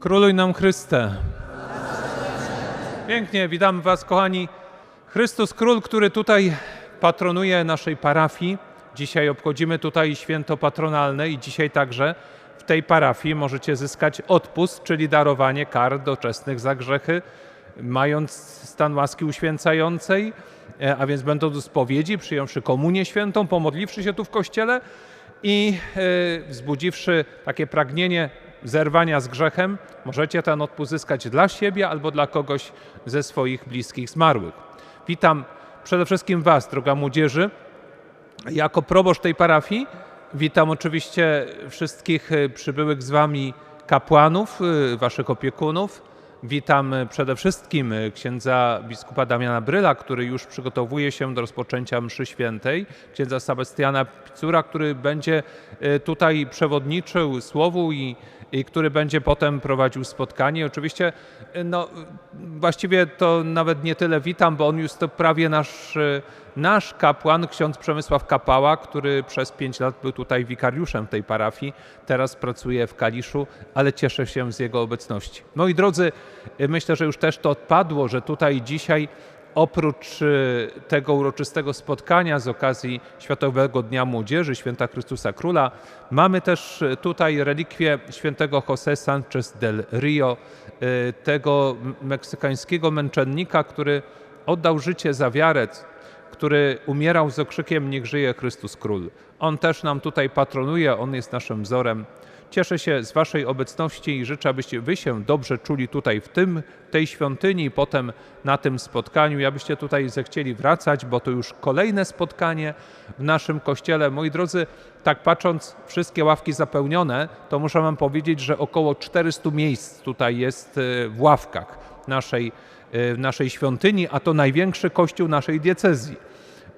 Króluj nam Chryste. Pięknie, witamy Was, kochani. Chrystus Król, który tutaj patronuje naszej parafii. Dzisiaj obchodzimy tutaj święto patronalne i dzisiaj także w tej parafii możecie zyskać odpust, czyli darowanie kar doczesnych za grzechy, mając stan łaski uświęcającej, e, a więc będąc do spowiedzi, przyjąwszy komunię świętą, pomodliwszy się tu w kościele i e, wzbudziwszy takie pragnienie zerwania z grzechem, możecie ten odpust zyskać dla siebie albo dla kogoś ze swoich bliskich zmarłych. Witam przede wszystkim Was, droga młodzieży, jako proboszcz tej parafii. Witam oczywiście wszystkich e, przybyłych z Wami kapłanów, e, Waszych opiekunów. Witam e, przede wszystkim księdza biskupa Damiana Bryla, który już przygotowuje się do rozpoczęcia mszy świętej, księdza Sebastiana Picura, który będzie tutaj przewodniczył słowu i, i który będzie potem prowadził spotkanie. Oczywiście, e, no, właściwie to nawet nie tyle witam, bo on już to prawie nasz, e, nasz kapłan, ksiądz Przemysław Kapała, który przez pięć lat był tutaj wikariuszem tej parafii, teraz pracuje w Kaliszu, ale cieszę się z jego obecności. Moi drodzy, e, myślę, że już też to odpadło, że tutaj dzisiaj oprócz e, tego uroczystego spotkania z okazji Światowego Dnia Młodzieży, Święta Chrystusa Króla, mamy też e, tutaj relikwię świętego José Sánchez del Rio, e, tego meksykańskiego męczennika, który oddał życie za wiarę, który umierał z okrzykiem Niech żyje Chrystus Król. On też nam tutaj patronuje, on jest naszym wzorem. Cieszę się z Waszej obecności i życzę, abyście Wy się dobrze czuli tutaj w tym, tej świątyni i potem na tym spotkaniu, abyście tutaj zechcieli wracać, bo to już kolejne spotkanie w naszym kościele. Moi drodzy, tak patrząc, wszystkie ławki zapełnione, to muszę Wam powiedzieć, że około 400 miejsc tutaj jest e, w ławkach naszej, w naszej świątyni, a to największy kościół naszej diecezji.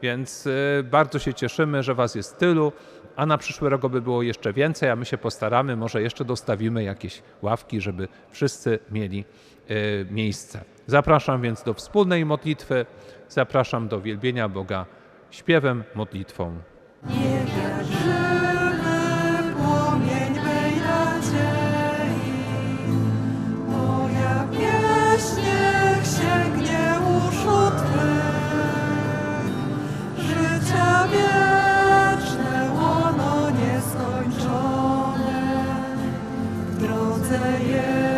Więc y, bardzo się cieszymy, że Was jest tylu, a na przyszły rok by było jeszcze więcej, a my się postaramy, może jeszcze dostawimy jakieś ławki, żeby wszyscy mieli y, miejsce. Zapraszam więc do wspólnej modlitwy, zapraszam do wielbienia Boga śpiewem, modlitwą. Żywy w drodze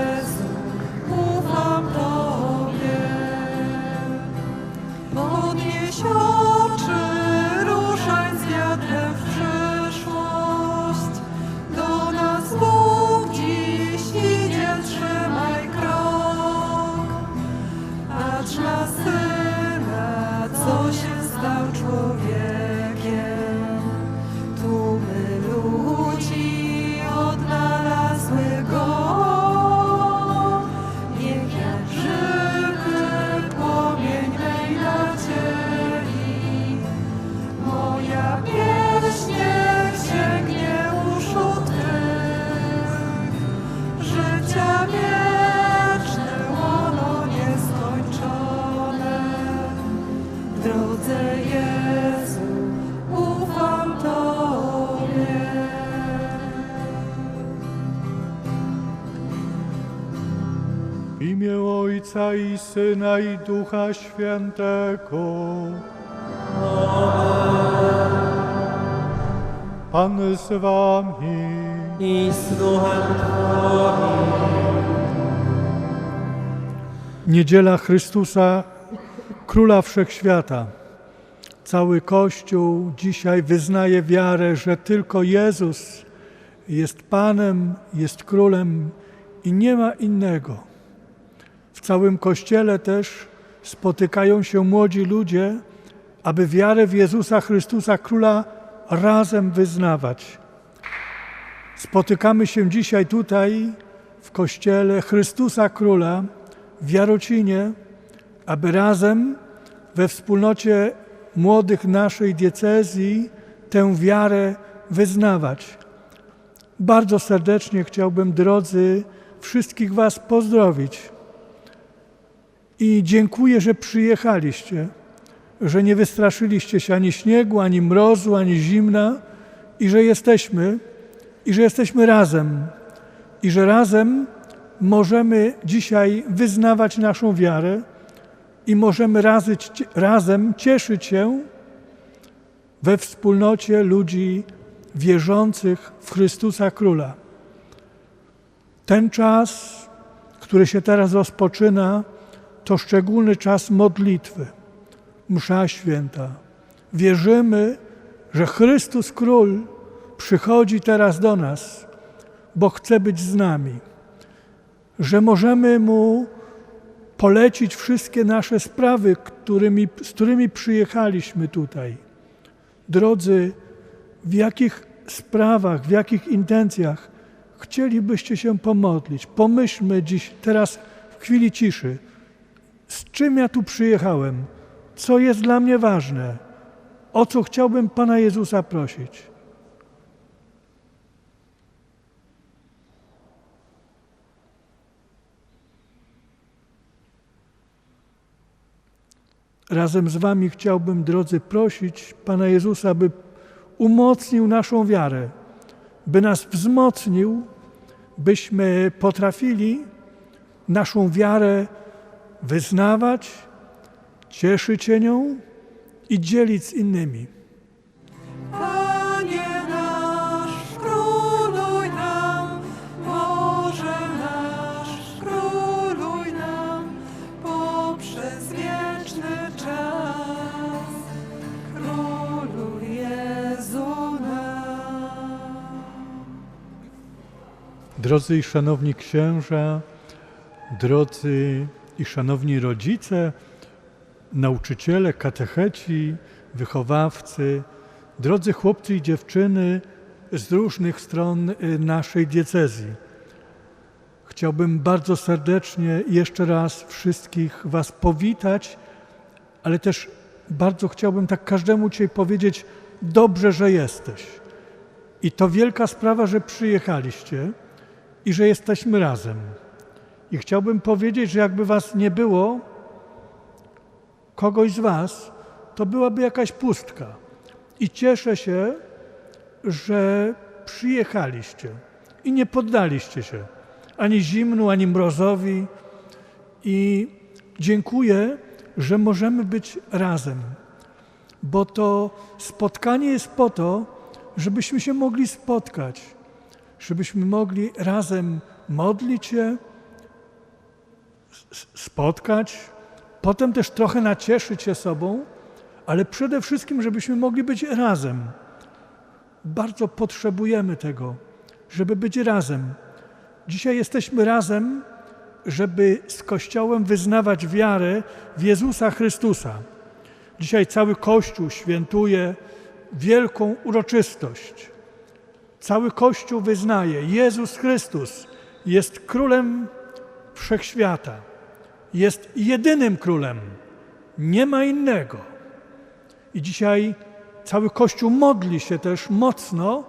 Ojca i Syna i Ducha Świętego. Pan z wami. i z duchem Twoim. Niedziela Chrystusa, Króla Wszechświata. Cały Kościół dzisiaj wyznaje wiarę, że tylko Jezus jest Panem, jest Królem i nie ma innego. Całym Kościele też spotykają się młodzi ludzie, aby wiarę w Jezusa Chrystusa Króla razem wyznawać. Spotykamy się dzisiaj tutaj w Kościele Chrystusa Króla w Jarocinie, aby razem we wspólnocie młodych naszej diecezji tę wiarę wyznawać. Bardzo serdecznie chciałbym, drodzy, wszystkich Was pozdrowić. I dziękuję, że przyjechaliście, że nie wystraszyliście się ani śniegu, ani mrozu, ani zimna i że jesteśmy, i że jesteśmy razem, i że razem możemy dzisiaj wyznawać naszą wiarę i możemy razem cieszyć się we wspólnocie ludzi wierzących w Chrystusa Króla. Ten czas, który się teraz rozpoczyna, to szczególny czas modlitwy, msza święta. Wierzymy, że Chrystus Król przychodzi teraz do nas, bo chce być z nami, że możemy Mu polecić wszystkie nasze sprawy, którymi, z którymi przyjechaliśmy tutaj. Drodzy, w jakich sprawach, w jakich intencjach chcielibyście się pomodlić? Pomyślmy dziś, teraz w chwili ciszy, z czym ja tu przyjechałem, co jest dla mnie ważne, o co chciałbym Pana Jezusa prosić. Razem z Wami chciałbym, drodzy, prosić Pana Jezusa, by umocnił naszą wiarę, by nas wzmocnił, byśmy potrafili naszą wiarę wyznawać, cieszyć się nią i dzielić z innymi. Panie nasz, króluj nam, Boże nasz, króluj nam poprzez wieczny czas. Króluj Jezu nam. Drodzy i szanowni księża, drodzy i szanowni rodzice, nauczyciele, katecheci, wychowawcy, drodzy chłopcy i dziewczyny z różnych stron y, naszej diecezji. Chciałbym bardzo serdecznie jeszcze raz wszystkich Was powitać, ale też bardzo chciałbym tak każdemu dzisiaj powiedzieć: dobrze, że jesteś. I to wielka sprawa, że przyjechaliście i że jesteśmy razem. I chciałbym powiedzieć, że jakby Was nie było, kogoś z Was, to byłaby jakaś pustka. I cieszę się, że przyjechaliście i nie poddaliście się ani zimnu, ani mrozowi. I dziękuję, że możemy być razem, bo to spotkanie jest po to, żebyśmy się mogli spotkać, żebyśmy mogli razem modlić się, spotkać, potem też trochę nacieszyć się sobą, ale przede wszystkim, żebyśmy mogli być razem. Bardzo potrzebujemy tego, żeby być razem. Dzisiaj jesteśmy razem, żeby z Kościołem wyznawać wiarę w Jezusa Chrystusa. Dzisiaj cały Kościół świętuje wielką uroczystość. Cały Kościół wyznaje, Jezus Chrystus jest królem wszechświata. Jest jedynym królem. Nie ma innego. I dzisiaj cały Kościół modli się też mocno,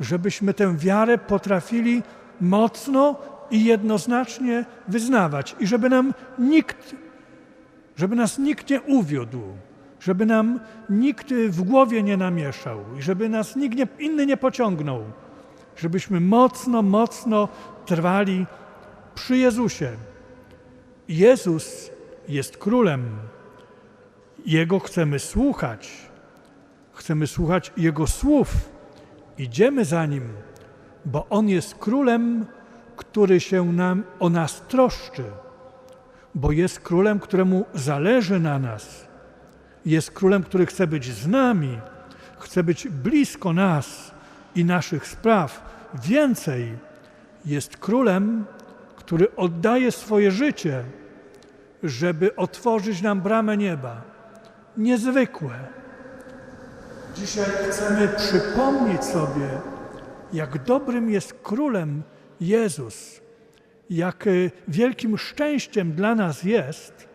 żebyśmy tę wiarę potrafili mocno i jednoznacznie wyznawać. I żeby nam nikt, żeby nas nikt nie uwiódł, żeby nam nikt w głowie nie namieszał i żeby nas nikt nie, inny nie pociągnął. Żebyśmy mocno, mocno trwali przy Jezusie. Jezus jest królem. Jego chcemy słuchać. Chcemy słuchać Jego słów. Idziemy za Nim, bo On jest królem, który się nam o nas troszczy, bo jest królem, któremu zależy na nas. Jest królem, który chce być z nami, chce być blisko nas i naszych spraw. Więcej, jest królem, który oddaje swoje życie, żeby otworzyć nam bramę nieba. Niezwykłe. Dzisiaj chcemy przypomnieć sobie, jak dobrym jest królem Jezus, jak y, wielkim szczęściem dla nas jest,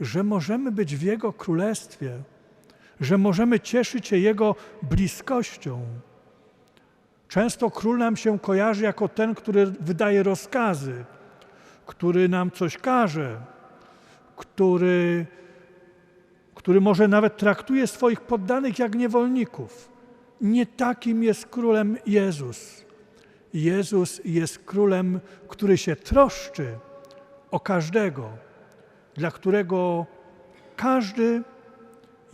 że możemy być w Jego królestwie, że możemy cieszyć się Jego bliskością. Często król nam się kojarzy jako ten, który wydaje rozkazy, który nam coś każe, który, który może nawet traktuje swoich poddanych jak niewolników. Nie takim jest królem Jezus. Jezus jest królem, który się troszczy o każdego, dla którego każdy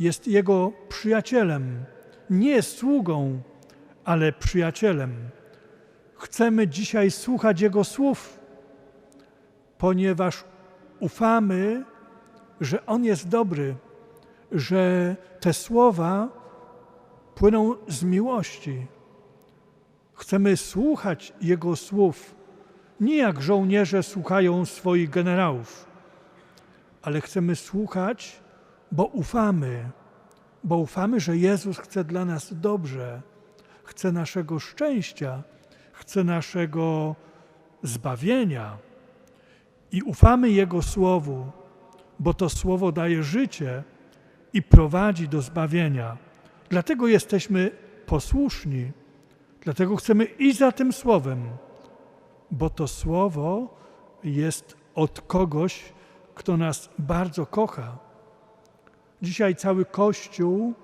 jest jego przyjacielem, nie sługą, ale przyjacielem. Chcemy dzisiaj słuchać Jego słów, ponieważ ufamy, że On jest dobry, że te słowa płyną z miłości. Chcemy słuchać Jego słów, nie jak żołnierze słuchają swoich generałów, ale chcemy słuchać, bo ufamy, bo ufamy, że Jezus chce dla nas dobrze, chce naszego szczęścia, chce naszego zbawienia. I ufamy Jego Słowu, bo to Słowo daje życie i prowadzi do zbawienia. Dlatego jesteśmy posłuszni, dlatego chcemy iść za tym Słowem, bo to Słowo jest od kogoś, kto nas bardzo kocha. Dzisiaj cały Kościół,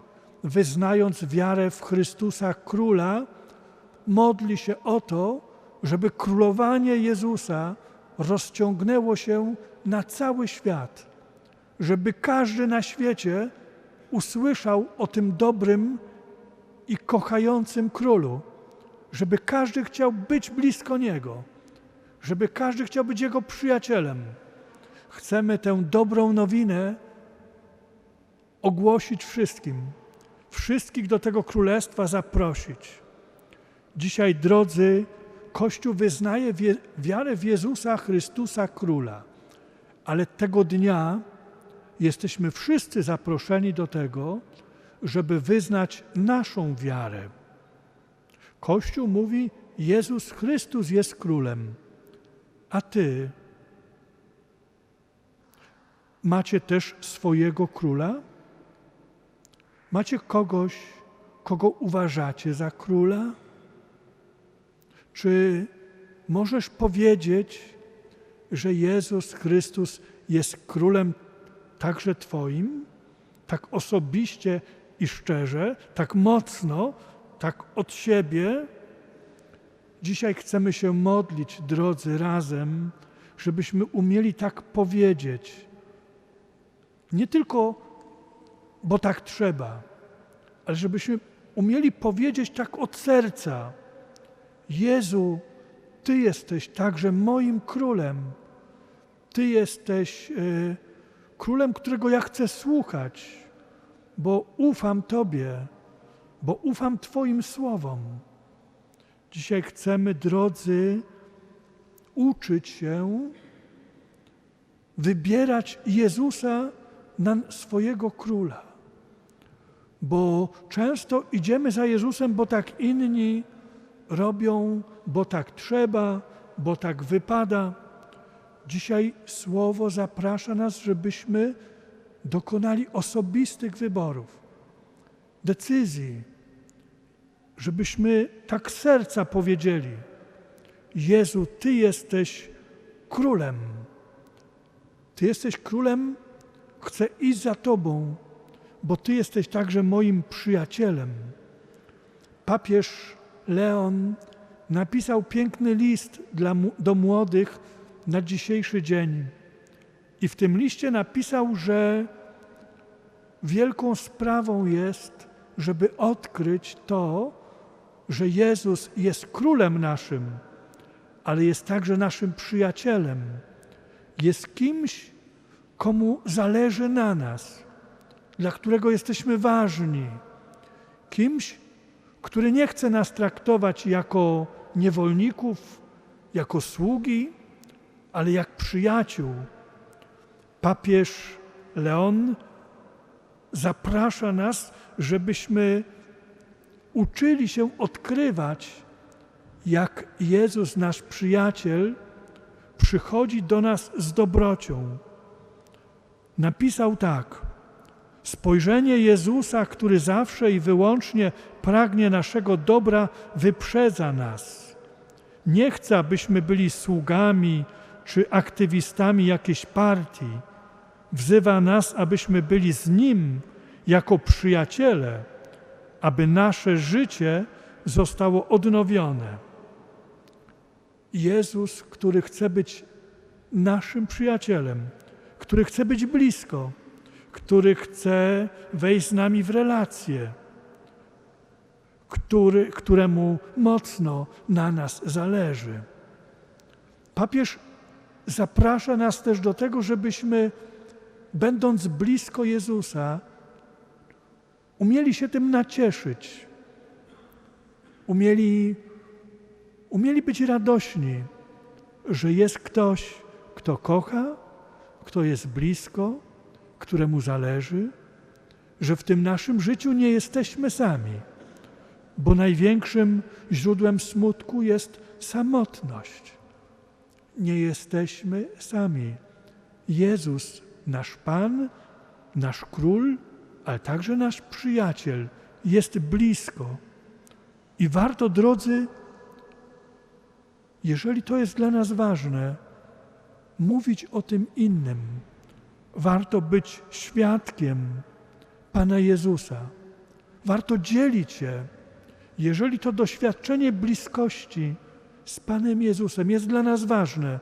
wyznając wiarę w Chrystusa Króla, modli się o to, żeby królowanie Jezusa rozciągnęło się na cały świat, żeby każdy na świecie usłyszał o tym dobrym i kochającym królu, żeby każdy chciał być blisko niego, żeby każdy chciał być jego przyjacielem. Chcemy tę dobrą nowinę ogłosić wszystkim, wszystkich do tego królestwa zaprosić. Dzisiaj, drodzy, Kościół wyznaje wiarę w Jezusa Chrystusa Króla, ale tego dnia jesteśmy wszyscy zaproszeni do tego, żeby wyznać naszą wiarę. Kościół mówi: Jezus Chrystus jest królem, a ty macie też swojego króla? Macie kogoś, kogo uważacie za króla? Czy możesz powiedzieć, że Jezus Chrystus jest królem także Twoim? Tak osobiście i szczerze, tak mocno, tak od siebie? Dzisiaj chcemy się modlić, drodzy, razem, żebyśmy umieli tak powiedzieć. Nie tylko, bo tak trzeba, ale żebyśmy umieli powiedzieć tak od serca Jezu, Ty jesteś także moim królem. Ty jesteś y, królem, którego ja chcę słuchać, bo ufam Tobie, bo ufam Twoim słowom. Dzisiaj chcemy, drodzy, uczyć się wybierać Jezusa na swojego króla. Bo często idziemy za Jezusem, bo tak inni robią, bo tak trzeba, bo tak wypada. Dzisiaj Słowo zaprasza nas, żebyśmy dokonali osobistych wyborów, decyzji, żebyśmy tak serca powiedzieli: Jezu, Ty jesteś królem. Ty jesteś królem, chcę iść za Tobą, bo Ty jesteś także moim przyjacielem. Papież Leon napisał piękny list dla, do młodych na dzisiejszy dzień. I w tym liście napisał, że wielką sprawą jest, żeby odkryć to, że Jezus jest królem naszym, ale jest także naszym przyjacielem. Jest kimś, komu zależy na nas, dla którego jesteśmy ważni. Kimś, który nie chce nas traktować jako niewolników, jako sługi, ale jak przyjaciół. Papież Leon zaprasza nas, żebyśmy uczyli się odkrywać, jak Jezus, nasz przyjaciel, przychodzi do nas z dobrocią. Napisał tak: Spojrzenie Jezusa, który zawsze i wyłącznie pragnie naszego dobra, wyprzedza nas. Nie chce, abyśmy byli sługami czy aktywistami jakiejś partii. Wzywa nas, abyśmy byli z Nim jako przyjaciele, aby nasze życie zostało odnowione. Jezus, który chce być naszym przyjacielem, który chce być blisko, który chce wejść z nami w relacje, który, któremu mocno na nas zależy. Papież zaprasza nas też do tego, żebyśmy, będąc blisko Jezusa, umieli się tym nacieszyć, umieli, umieli być radośni, że jest ktoś, kto kocha, kto jest blisko, któremu zależy, że w tym naszym życiu nie jesteśmy sami, bo największym źródłem smutku jest samotność. Nie jesteśmy sami. Jezus, nasz Pan, nasz Król, ale także nasz przyjaciel, jest blisko. I warto, drodzy, jeżeli to jest dla nas ważne, mówić o tym innym. Warto być świadkiem Pana Jezusa. Warto dzielić się, jeżeli to doświadczenie bliskości z Panem Jezusem jest dla nas ważne,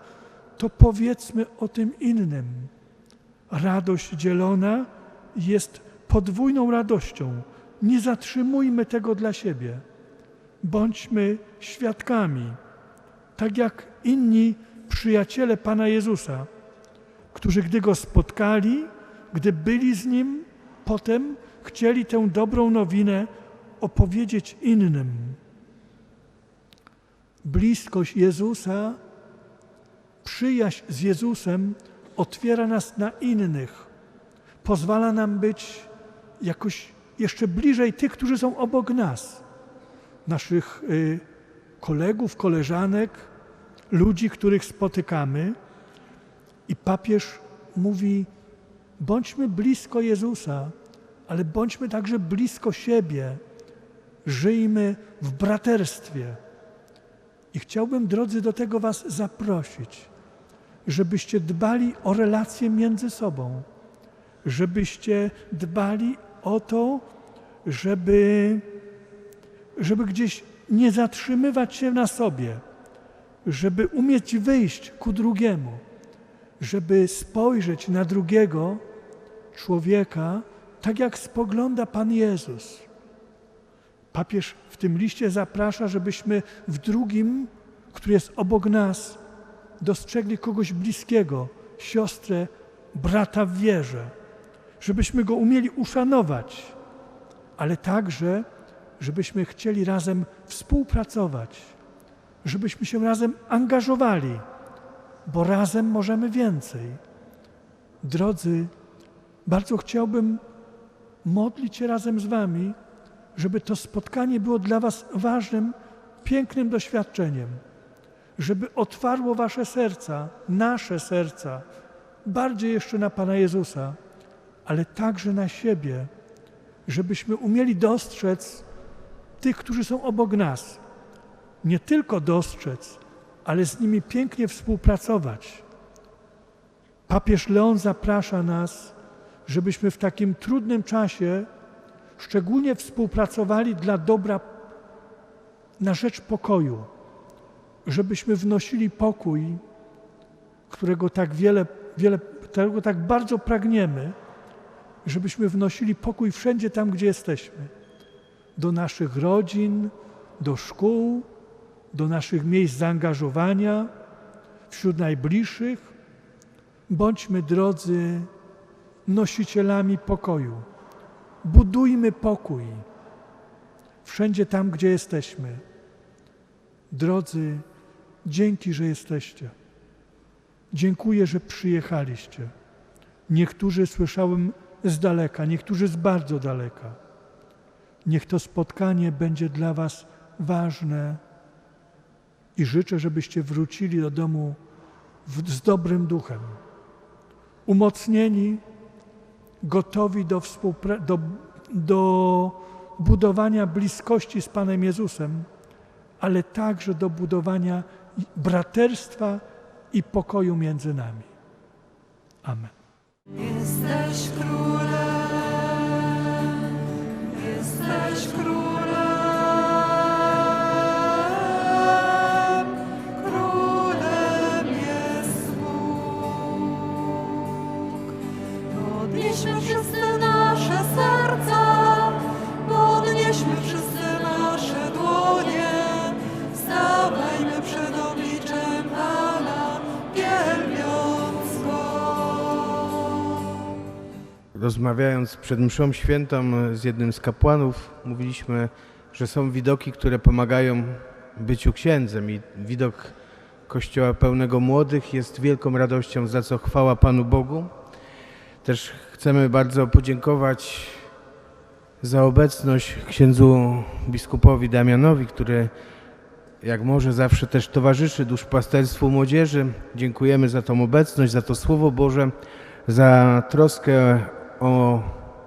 to powiedzmy o tym innym. Radość dzielona jest podwójną radością. Nie zatrzymujmy tego dla siebie. Bądźmy świadkami, tak jak inni przyjaciele Pana Jezusa, którzy gdy go spotkali, gdy byli z nim, potem chcieli tę dobrą nowinę opowiedzieć innym. Bliskość Jezusa, przyjaźń z Jezusem otwiera nas na innych, pozwala nam być jakoś jeszcze bliżej tych, którzy są obok nas, naszych y, kolegów, koleżanek, ludzi, których spotykamy. I papież mówi: bądźmy blisko Jezusa, ale bądźmy także blisko siebie. Żyjmy w braterstwie. I chciałbym, drodzy, do tego Was zaprosić, żebyście dbali o relacje między sobą, żebyście dbali o to, żeby, żeby gdzieś nie zatrzymywać się na sobie, żeby umieć wyjść ku drugiemu, żeby spojrzeć na drugiego człowieka tak, jak spogląda Pan Jezus. Papież w tym liście zaprasza, żebyśmy w drugim, który jest obok nas, dostrzegli kogoś bliskiego, siostrę, brata w wierze, żebyśmy go umieli uszanować, ale także, żebyśmy chcieli razem współpracować, żebyśmy się razem angażowali, bo razem możemy więcej. Drodzy, bardzo chciałbym modlić się razem z Wami, żeby to spotkanie było dla Was ważnym, pięknym doświadczeniem, żeby otwarło Wasze serca, nasze serca, bardziej jeszcze na Pana Jezusa, ale także na siebie, żebyśmy umieli dostrzec tych, którzy są obok nas. Nie tylko dostrzec, ale z nimi pięknie współpracować. Papież Leon zaprasza nas, żebyśmy w takim trudnym czasie szczególnie współpracowali dla dobra na rzecz pokoju, żebyśmy wnosili pokój, którego tak wiele, wiele którego tak bardzo pragniemy, żebyśmy wnosili pokój wszędzie tam, gdzie jesteśmy. Do naszych rodzin, do szkół, do naszych miejsc zaangażowania, wśród najbliższych. Bądźmy, drodzy, nosicielami pokoju. Budujmy pokój wszędzie tam, gdzie jesteśmy. Drodzy, dzięki, że jesteście. Dziękuję, że przyjechaliście. Niektórzy słyszałem z daleka, niektórzy z bardzo daleka. Niech to spotkanie będzie dla Was ważne i życzę, żebyście wrócili do domu w, z dobrym duchem, umocnieni, gotowi do, do, do budowania bliskości z Panem Jezusem, ale także do budowania braterstwa i pokoju między nami. Amen. Jesteś królem, rozmawiając przed mszą świętą z jednym z kapłanów, mówiliśmy, że są widoki, które pomagają byciu księdzem i widok kościoła pełnego młodych jest wielką radością, za co chwała Panu Bogu. Też chcemy bardzo podziękować za obecność księdzu biskupowi Damianowi, który jak może zawsze też towarzyszy duszpasterstwu młodzieży. Dziękujemy za tą obecność, za to Słowo Boże, za troskę o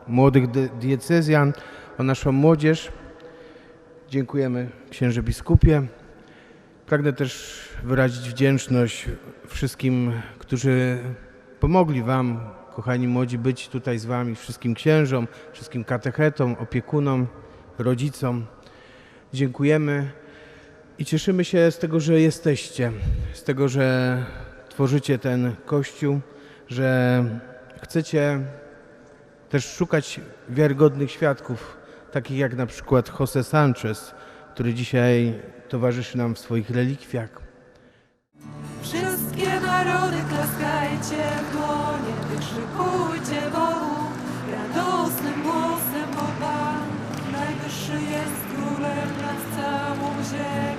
młodych di- diecezjan, o naszą młodzież. Dziękujemy księże biskupie. Pragnę też wyrazić wdzięczność wszystkim, którzy pomogli Wam, kochani młodzi, być tutaj z Wami, wszystkim księżom, wszystkim katechetom, opiekunom, rodzicom. Dziękujemy i cieszymy się z tego, że jesteście, z tego, że tworzycie ten kościół, że chcecie też szukać wiarygodnych świadków, takich jak na przykład Jose Sanchez, który dzisiaj towarzyszy nam w swoich relikwiach. Wszystkie narody klaskajcie w dłonie, wykrzykujcie Bogu radosnym głosem, bo Pan najwyższy jest królem nad całą ziemią.